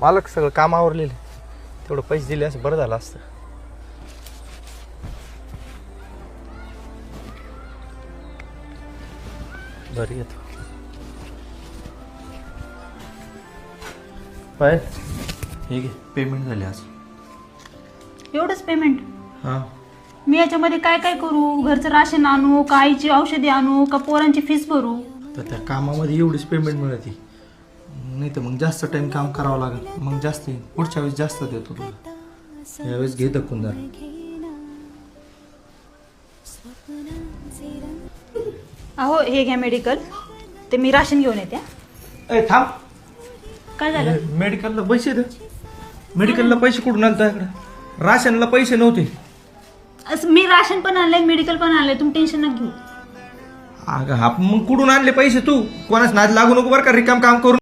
मालक सगळं काम आवरलेलं. तेवढं पैसे दिले असं बरं झालं असतं. बरं येतो. बाय. हे घे पेमेंट झाले आज. एवढंच पेमेंट हां. मी याच्यामध्ये काय काय करू? घरचं राशन आणू का आईची औषधी आणू का पोरांची फीस भरू? तर त्या कामामध्ये एवढीच पेमेंट मिळते. नाही तर मग जास्त टाइम काम करावं लागेल. मग जास्त पुढच्या वेळेस जास्त देतो तुला. यावेळेस घे दखून जरा अहो हे घ्या मेडिकल ते मी राशन घेऊन येते. हा. ए थांब. काय झालं? मेडिकलला पैसे दे. मेडिकलला पैसे कुठून आले तुझ्याकडे राशनला पैसे नव्हते. असं मी राशन पण आणलंय मेडिकल पण आणलंय. तुम्ही टेन्शन नका घेऊ. अगं हा मग कुठून आणले पैसे तू? कोणाच नाद लागू नको बरं का. रिकाम काम करून.